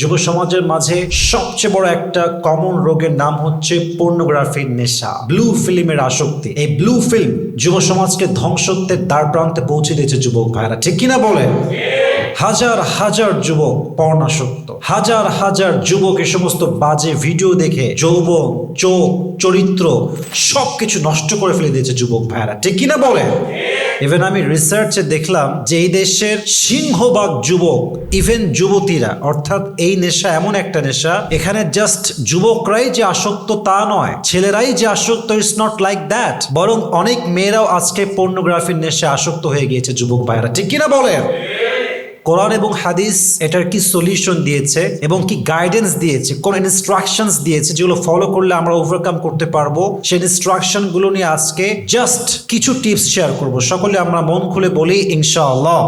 যুব সমাজের মাঝে সবচেয়ে বড় একটা কমন রোগের নাম হচ্ছে পর্নোগ্রাফির নেশা ব্লু ফিল্মের আসক্তি। এই ব্লু ফিল্ম যুব সমাজকে ধ্বংসত্বের দ্বার প্রান্তে পৌঁছে দিয়েছে যুবক ভাইরা ঠিক কিনা বলে? হাজার হাজার যুবক পর্ণাসক্ত। হাজার হাজার যুবক এ সমস্ত বাজে ভিডিও দেখে যৌবন, চোখ, চরিত্র সবকিছু নষ্ট করে ফেলে দিয়েছে যুবক ভাইরা ঠিক কিনা বলে? ইভেন আমি রিসার্চে দেখলাম যে এই দেশের সিংহবাগ যুবক ইভেন যুবতীরা, অর্থাৎ এই নেশা এমন একটা নেশা, এখানে জাস্ট যুবকরাই যে আসক্ত তা নয়, ছেলেরাই যে আসক্ত ইটস নট লাইক দ্যাট বরং অনেক মেয়েরাও আজকে পর্নোগ্রাফির নেশা আসক্ত হয়ে গিয়েছে যুবক ভাইরা ঠিক কিনা বলেন? কোরআন এবং হাদিস এটার কি সলিউশন দিয়েছে এবং কি গাইডেন্স দিয়েছে, কোন ইনস্ট্রাকশনস দিয়েছে যেগুলো ফলো করলে আমরা ওভারকাম করতে পারব? সেই ইনস্ট্রাকশনগুলো নিয়ে আজকে জাস্ট কিছু টিপস শেয়ার করব। সকলে আমরা মন খুলে বলি ইনশাআল্লাহ।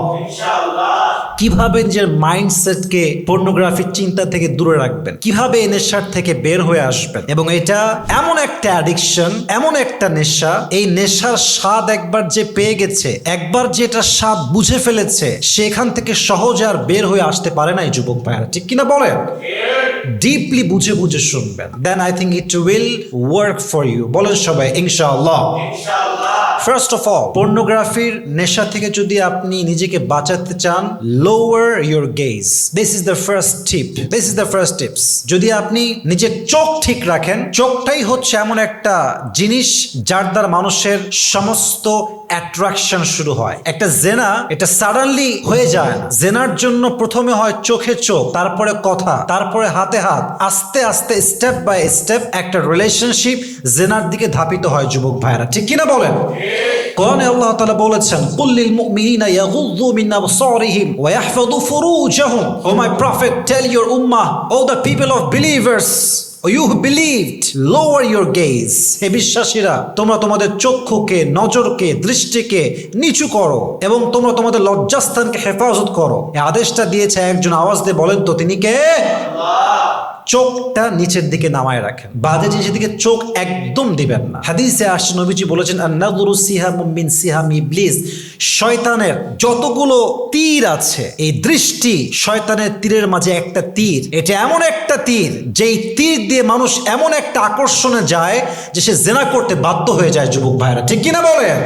কীভাবে নিজের মাইন্ডসেটকে পর্নোগ্রাফির চিন্তা থেকে দূরে রাখবেন? কীভাবে এই নেশার থেকে বের হয়ে আসবেন? এবং এটা এমন একটা অ্যাডিকশন এমন একটা নেশা। এই নেশার স্বাদ একবার যে পেয়ে গেছে, একবার যে এটা স্বাদ বুঝে ফেলেছে, সেখান থেকে সহজে আর বের হয়ে আসতে পারে না এই যুবক ভাইয়ারা। ঠিক কিনা বলেন? ডিপলি বুঝে বুঝে শুনবেন। Then I think it will work for you বলেন সবাই ইনশাআল্লাহ। ফার্স্ট অফ অল পর্নোগ্রাফির নেশা থেকে যদি আপনি নিজেকে বাঁচাতে চান lower your gaze this is the first tip this is the first tips যদি আপনি নিজের চোখ ঠিক রাখেন, চোখটাই হচ্ছে এমন একটা জিনিস যার দ্বারা মানুষের সমস্ত অ্যাট্রাকশন শুরু হয়। একটা জেনা, এটা সাডেনলি হয়ে যায় জেনার জন্য প্রথমে হয় চোখে চোখ, তারপরে কথা, তারপরে হাতে হাত। আস্তে আস্তে স্টেপ বাই স্টেপ একটা রিলেশনশিপ জেনার দিকে ধাপিত হয় যুবক ভাইরা ঠিক কিনা বলেন? কোরআনে আল্লাহ তাআলা বলেছেন কুল্লিল মুমিনিনা ইয়াগুযু মিন আবসারিহিম ওয়া ইয়াহফাযু ফুরুজাহুম O my prophet tell your Ummah O the people of believers you believed lower your gaze হে বিশ্বাসীরা, তোমরা তোমাদের চক্ষুকে, নজরকে, দৃষ্টিকে নিচু করো এবং তোমরা তোমাদের লজ্জাস্থানকে হেফাজত করো। আদেশটা দিয়েছে একজন আওয়াজ দিয়ে বলেন তো, তিনি কে? চোখটা নিচের দিকে নামায় রাখেন। বাজে জিনিসের দিকে চোখ একদম দিবেন না। হাদিসে আসছে, নবীজি বলেছেন আন্নাদুরু সিহাম মিন সিহাম ইবলিস। শয়তানের যতগুলো তীর আছে, এই দৃষ্টি শয়তানের তীরের মাঝে একটা তীর। এটা এমন একটা তীর, যেই তীর দিয়ে মানুষ এমন একটা আকর্ষণে যায় যে সে জেনা করতে বাধ্য হয়ে যায়, যুবক ভাইরা ঠিক কিনা বলেন?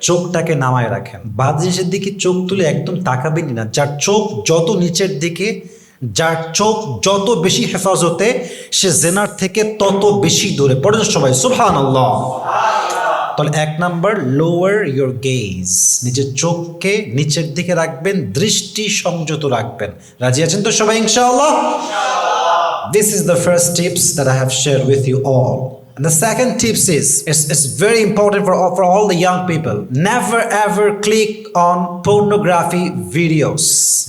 চোখটাকে নামায় রাখেন। বাদ জিনিসের দিকে চোখ তুলে একদম তাকাবেনই না। যার চোখ যত নিচের দিকে যার চোখ যত বেশি হেফাজতে, সে জেনার থেকে তত বেশি দূরে। পড়েন সবাই সুফান তাহলে এক নাম্বার লোয়ার ইয়োর গেজ নিজের চোখকে নিচের দিকে রাখবেন, দৃষ্টি সংযত রাখবেন। রাজি আছেন তো সবাই, ইনশাআল্লাহ? This is the first tips that I have share with you all. The second tips is it's, it's very important for all, for all the young people. Never ever click on pornography videos.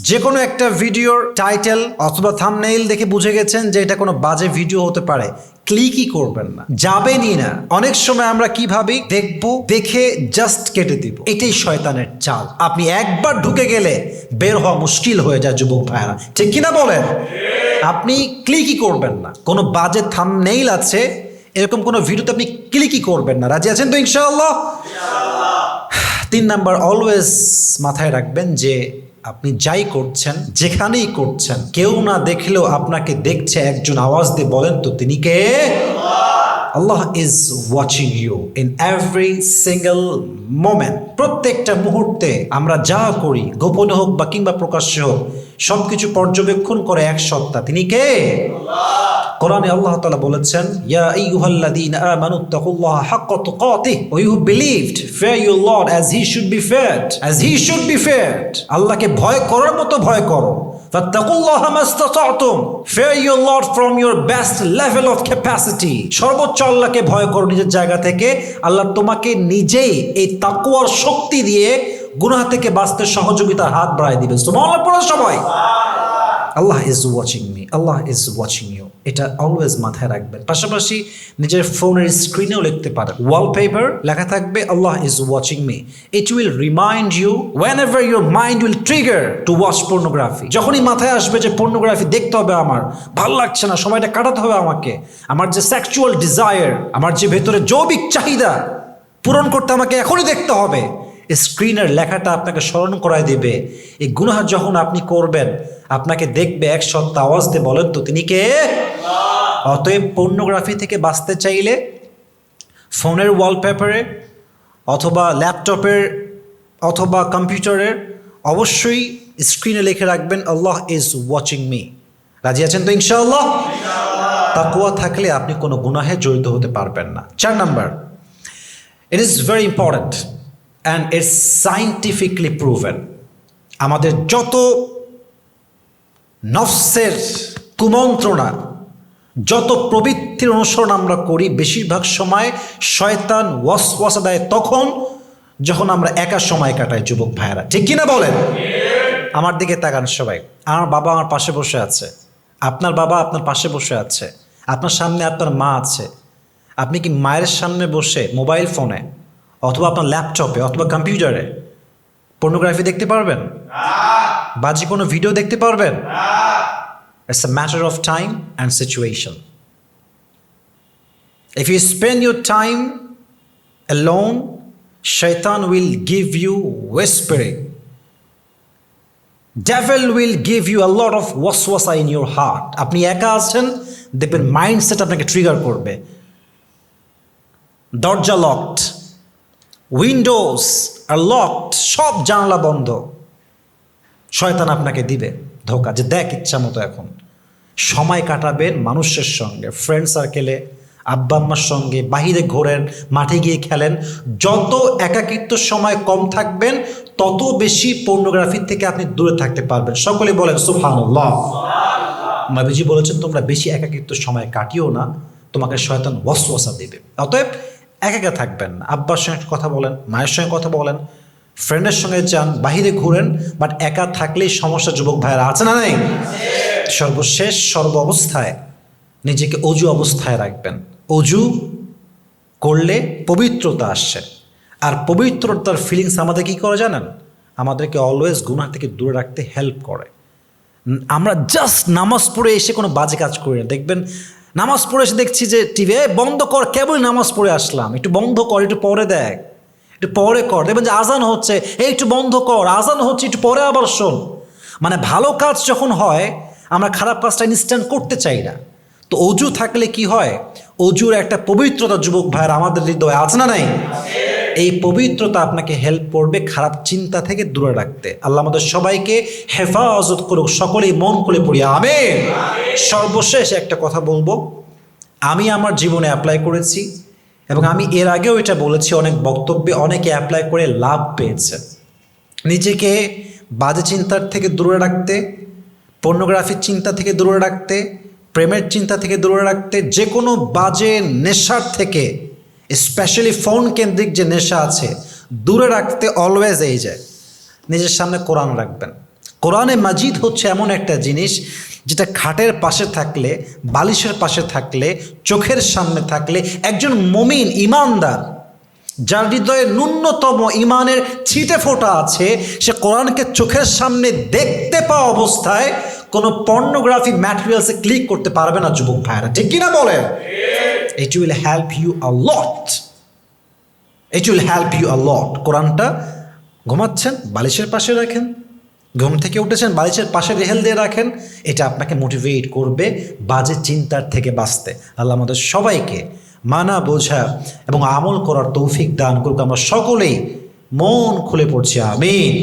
যে কোনো একটা ভিডিওর title অথবা thumbnail দেখে বুঝে গেছেন যে এটা কোনো বাজে ভিডিও হতে পারে ক্লিকই করবেন না। যাবেনই না অনেক সময় আমরা কি ভাবি? দেখব দেখে জাস্ট কেটে দিব। এটাই শয়তানের চাল। আপনি একবার ঢুকে গেলে বের হওয়া মুশকিল হয়ে যায় যুবক ভাইরা ঠিক কিনা বলেন? আপনি ক্লিকই করবেন না। কোনো বাজে থামনেইল আছে এরকম কোনো ভিডিওতে আপনি ক্লিকই করবেন না। রাজি আছেন তো ইনশাআল্লাহ? তিন নাম্বার অলওয়েজ মাথায় রাখবেন যে আপনি যাই করছেন, যেখানেই করছেন, কেউ না দেখলেও আপনাকে দেখছে, একজন আওয়াজ দিয়ে বলেন তো, তিনি কে? আল্লাহ is watching you in every single moment প্রত্যেকটা মুহূর্তে আমরা যা করি, গোপনে হোক বা কিংবা প্রকাশ্যে হোক, সবকিছু পর্যবেক্ষণ করে এক সত্তা। তিনি কে? কোরআনে আল্লাহ তাআলা বলেছেন, ইয়া আইয়ুহাল্লাযীনা আমানু তাকুল্লাহা হাক্কা তুকাতিহ ওয়া you believed, fear your lord as he should be feared, as he should be feared. আল্লাহকে ভয় করার মতো ভয় করো। ফাত্তাকুল্লাহা মাস্তাতাতুম, fear your lord from your best level of capacity. সর্বোচ্চ আল্লাহকে ভয় করো নিজের জায়গা থেকে। আল্লাহ তোমাকে নিজেই এই তাকুয়ার শক্তি দিয়ে গুনাহ থেকে বাঁচতে সহযোগিতার হাত বাড়ায় দিবে সুবহানাল্লাহ, পড়ো সবাই। আল্লাহ is watching me Allah is watching you এটা অলওয়েজ মাথায় রাখবেন। পাশাপাশি নিজের ফোনের স্ক্রিনেও লিখতে পারেন। ওয়ালপেপার লেখা থাকবে, আল্লাহ is watching me it will remind you whenever your mind will trigger to watch pornography যখনই মাথায় আসবে যে পর্নোগ্রাফি দেখতে হবে আমার, ভালো লাগছে না, সময়টা কাটাতে হবে আমাকে, আমার যে সেক্সুয়াল ডিজায়ার আমার যে ভেতরে জৈবিক চাহিদা পূরণ করতে আমাকে এখনই দেখতে হবে। স্ক্রিনের লেখাটা আপনাকে স্মরণ করায় দিবে। এই গুনাহ যখন আপনি করবেন আপনাকে দেখবে এক সত্তা আওয়াজ দিয়ে বলেন তো তিনি কে? অতএব পর্নোগ্রাফি থেকে বাঁচতে চাইলে ফোনের ওয়ালপেপারে অথবা ল্যাপটপের অথবা কম্পিউটারের অবশ্যই স্ক্রিনে লিখে রাখবেন আল্লাহ ইজ ওয়াচিং মি রাজি আছেন তো ইনশাআল্লাহ? তাকুয়া থাকলে আপনি কোনো গুনাহে জড়িত হতে পারবেন না। চার number it is very important and it's scientifically proven আমাদের যত নফসের কুমন্ত্রণা, যত প্রবৃত্তির অনুসরণ আমরা করি, বেশিরভাগ সময় শয়তান ওয়াস ওয়াসওয়াসা দেয় তখন যখন আমরা একা সময় কাটাই, যুবক ভাইয়েরা। ঠিক কিনা বলেন? আমার দিকে তাকান সবাই। আমার বাবা আমার পাশে বসে আছে। আপনার বাবা আপনার পাশে বসে আছে। আপনার সামনে আপনার মা আছে। আপনি কি মায়ের সামনে বসে মোবাইল ফোনে অথবা আপনার ল্যাপটপে অথবা কম্পিউটারে পর্নোগ্রাফি দেখতে পারবেন বাজে কোনো ভিডিও দেখতে পারবেন It's a matter of time and situation. If you spend your time alone, shaitan will give you whispering. Devil will give you a lot of waswasa in your heart. আপনি একা আছেন দেখবেন মাইন্ডসেট আপনাকে trigger করবে দরজা locked Windows আর locked সব জানলা বন্ধ। শয়তান আপনাকে দিবে ধোকা যে দেখ ইচ্ছা মতো এখন। সময় কাটাবেন মানুষের সঙ্গে ফ্রেন্ড সার্কেলে আব্বা আম্মার সঙ্গে বাহিরে ঘোরেন মাঠে গিয়ে খেলেন। যত একাকিত্ব সময় কম থাকবেন তত বেশি পর্নোগ্রাফি থেকে আপনি দূরে থাকতে পারবেন। সকলে বলেন সুবহানাল্লাহ। নবীজি বলেছেন তোমরা বেশি একাকিত্ব সময় কাটিও না তোমাকে শয়তান ওয়াসওয়াসা দেবে। অতএব একা একা থাকবেন আব্বার সঙ্গে কথা বলেন, মায়ের সঙ্গে কথা বলেন ফ্রেন্ডের সঙ্গে যান, বাহিরে ঘুরেন বাট একা থাকলেই সমস্যা যুবক ভাইয়েরা আছে না নাই? সর্বশেষ সর্ব অবস্থায় নিজেকে অজু অবস্থায় রাখবেন। অজু করলে পবিত্রতা আসছে। আর পবিত্রতার ফিলিংস আমাদের কি করে জানেন? আমাদেরকে অলওয়েজ গুনাহ থেকে দূরে রাখতে হেল্প করে। আমরা জাস্ট নামাজ পড়ে এসে কোনো বাজে কাজ করি না। দেখবেন নামাজ পড়ে এসে দেখছি যে টিভি বন্ধ কর কেবল নামাজ পড়ে আসলাম। একটু বন্ধ কর, একটু পরে দেখ। একটু পরে কর। দেখবেন যে আজান হচ্ছে এই একটু বন্ধ কর, আজান হচ্ছে, একটু পরে আবার শোন। মানে ভালো কাজ যখন হয়, আমরা খারাপ কাজটা ইনস্ট্যান্ট করতে চাই না। তো অজু থাকলে কি হয়? অজুর একটা পবিত্রতা, যুবক ভাইয়ের, আমাদের হৃদয় আছে না নাই? এই পবিত্রতা আপনাকে হেল্প করবে খারাপ চিন্তা থেকে দূরে রাখতে। আল্লাহ আমাদের সবাইকে হেফাজত করুক, সকলেই মন খুলে পড়ি আমি সর্বশেষ একটা কথা বলব, আমি আমার জীবনে অ্যাপ্লাই করেছি এবং আমি এর আগেও এটা বলেছি, অনেক বক্তব্যে অনেকে অ্যাপ্লাই করে লাভ পেয়েছে। নিজেকে বাজে চিন্তার থেকে দূরে রাখতে পর্নোগ্রাফির চিন্তা থেকে দূরে রাখতে, প্রেমের চিন্তা থেকে দূরে রাখতে যে কোনো বাজে নেশার থেকে স্পেশালি ফোন কেন্দ্রিক যে নেশা আছে, দূরে রাখতে অলওয়েজ এই যায় নিজের সামনে কোরআন রাখবেন। কোরআনে মাজিদ হচ্ছে এমন একটা জিনিস যেটা খাটের পাশে থাকলে, বালিশের পাশে থাকলে, চোখের সামনে থাকলে একজন মমিন, ইমানদার, যার হৃদয়ে ন্যূনতম ইমানের ছিটে ফোটা আছে, সে কোরআনকে চোখের সামনে দেখতে পাওয়া অবস্থায় কোনো পর্নোগ্রাফি ম্যাটেরিয়ালসে ক্লিক করতে পারবে না, যুবক ভাইরা ঠিক কিনা বলেন? It will help you a lot it will help you a lot কোরআনটা ঘুমাচ্ছেন, বালিশের পাশে রাখেন। ঘুম থেকে উঠেছেন, বালিশের পাশে রেহেল দিয়ে রাখেন। এটা আপনাকে মোটিভেট করবে বাজে চিন্তার থেকে বাঁচতে। আল্লাহ আমাদের সবাইকে মানা, বোঝা এবং আমল করার তৌফিক দান করুক। আমরা সকলেই মন খুলে পড়ছি, আমিন।